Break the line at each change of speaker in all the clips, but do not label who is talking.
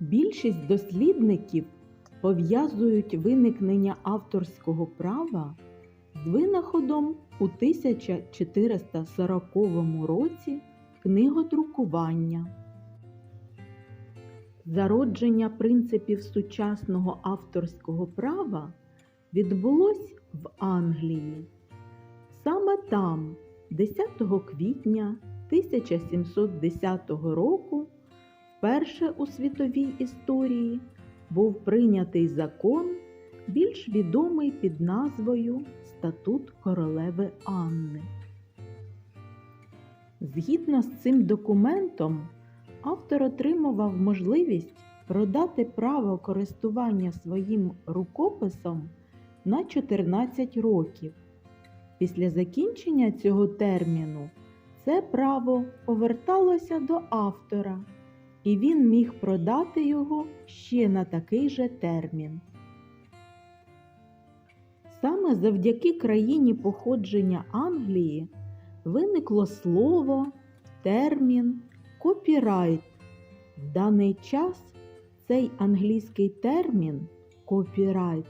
Більшість дослідників пов'язують виникнення авторського права з винаходом у 1440 році книгодрукування. Зародження принципів сучасного авторського права відбулось в Англії. Саме там, 10 квітня 1710 року, вперше у світовій історії був прийнятий закон, більш відомий під назвою Статут королеви Анни. Згідно з цим документом, автор отримував можливість продати право користування своїм рукописом на 14 років. Після закінчення цього терміну це право поверталося до автора, і він міг продати його ще на такий же термін. Саме завдяки країні походження Англії виникло слово, термін, копірайт. В даний час цей англійський термін копірайт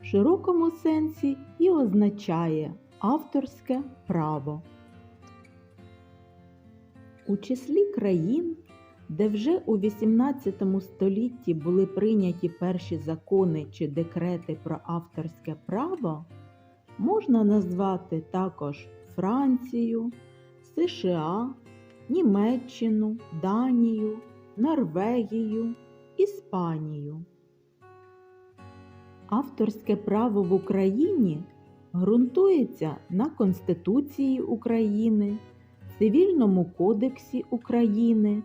в широкому сенсі і означає авторське право. У числі країн, де вже у XVIII столітті були прийняті перші закони чи декрети про авторське право, можна назвати також Францію, США, Німеччину, Данію, Норвегію, Іспанію. Авторське право в Україні ґрунтується на Конституції України, Цивільному кодексі України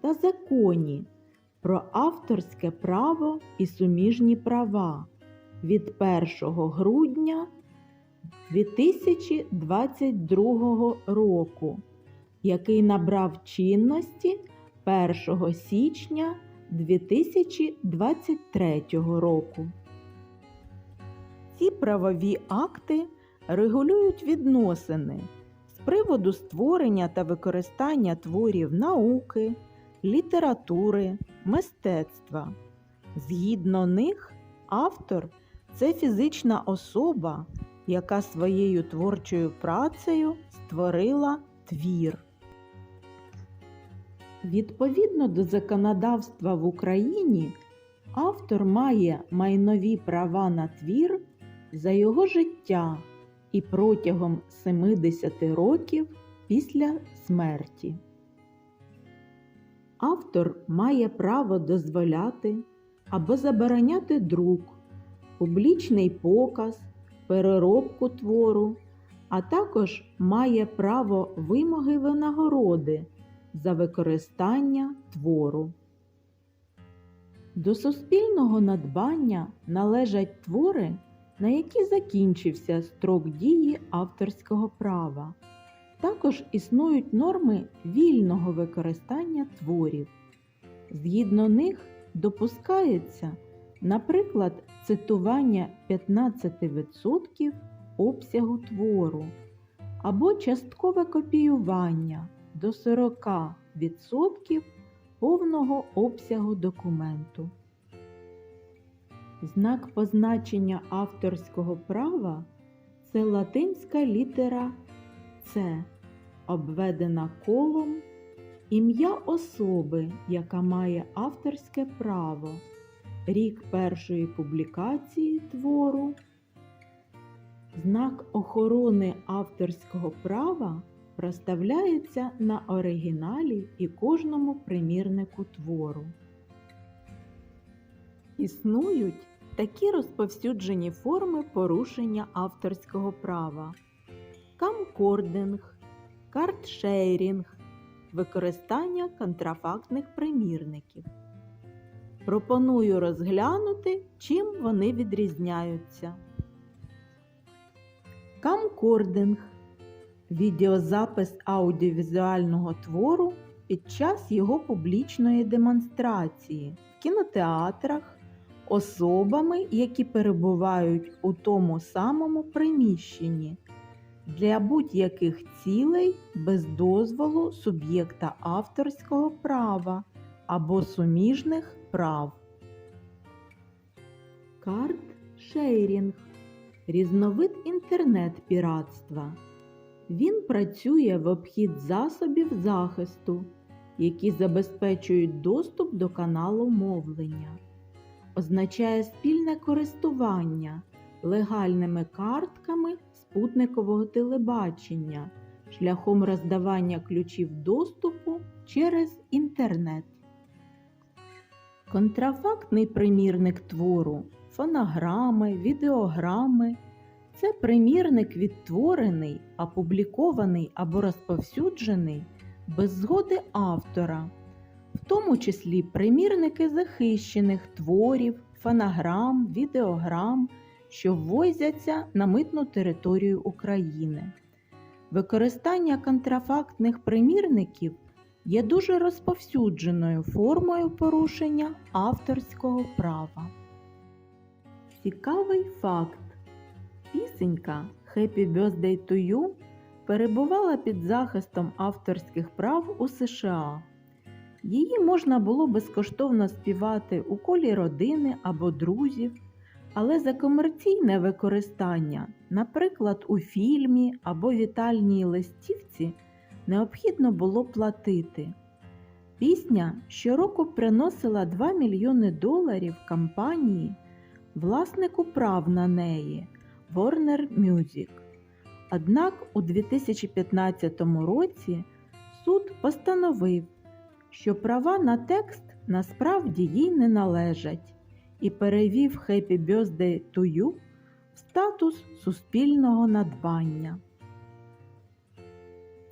та законі про авторське право і суміжні права від 1 грудня 2022 року, який набрав чинності 1 січня 2023 року. Ці правові акти регулюють відносини з приводу створення та використання творів науки, літератури, мистецтва. Згідно них, автор це фізична особа, яка своєю творчою працею створила твір. Відповідно до законодавства в Україні, автор має майнові права на твір за його життя і протягом 70 років після смерті. Автор має право дозволяти або забороняти друк, публічний показ, переробку твору, а також має право вимоги винагороди за використання твору. До суспільного надбання належать твори, на які закінчився строк дії авторського права. Також існують норми вільного використання творів. Згідно них допускається, наприклад, цитування 15% обсягу твору або часткове копіювання до 40% повного обсягу документу. Знак позначення авторського права це латинська літера С, обведена колом, ім'я особи, яка має авторське право, рік першої публікації твору. Знак охорони авторського права проставляється на оригіналі і кожному примірнику твору. Існують такі розповсюджені форми порушення авторського права: камкординг, картшейрінг, використання контрафактних примірників. Пропоную розглянути, чим вони відрізняються. Камкординг відеозапис аудіовізуального твору під час його публічної демонстрації в кінотеатрах особами, які перебувають у тому самому приміщенні для будь-яких цілей без дозволу суб'єкта авторського права або суміжних прав. Карт-шейрінг різновид інтернет-піратства. Він працює в обхід засобів захисту, які забезпечують доступ до каналу мовлення. Означає спільне користування легальними картками спутникового телебачення шляхом роздавання ключів доступу через інтернет. Контрафактний примірник твору, фонограми, відеограми це примірник відтворений, опублікований або розповсюджений без згоди автора, в тому числі примірники захищених творів, фонограм, відеограм, що ввозяться на митну територію України. Використання контрафактних примірників є дуже розповсюдженою формою порушення авторського права. Цікавий факт. Пісенька Happy Birthday to You перебувала під захистом авторських прав у США. Її можна було безкоштовно співати у колі родини або друзів, але за комерційне використання, наприклад, у фільмі або вітальній листівці, необхідно було платити. Пісня щороку приносила 2 мільйони доларів компанії, власнику прав на неї Warner Music. Однак у 2015 році суд постановив, що права на текст насправді їй не належать і перевів Happy Birthday to You в статус суспільного надбання.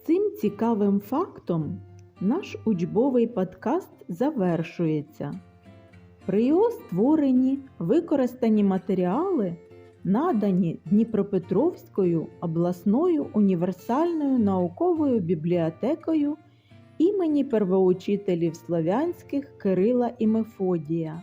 Цим цікавим фактом наш учбовий подкаст завершується. При його створенні використані матеріали надані Дніпропетровською обласною універсальною науковою бібліотекою імені первоучителів слов'янських Кирила і Мефодія.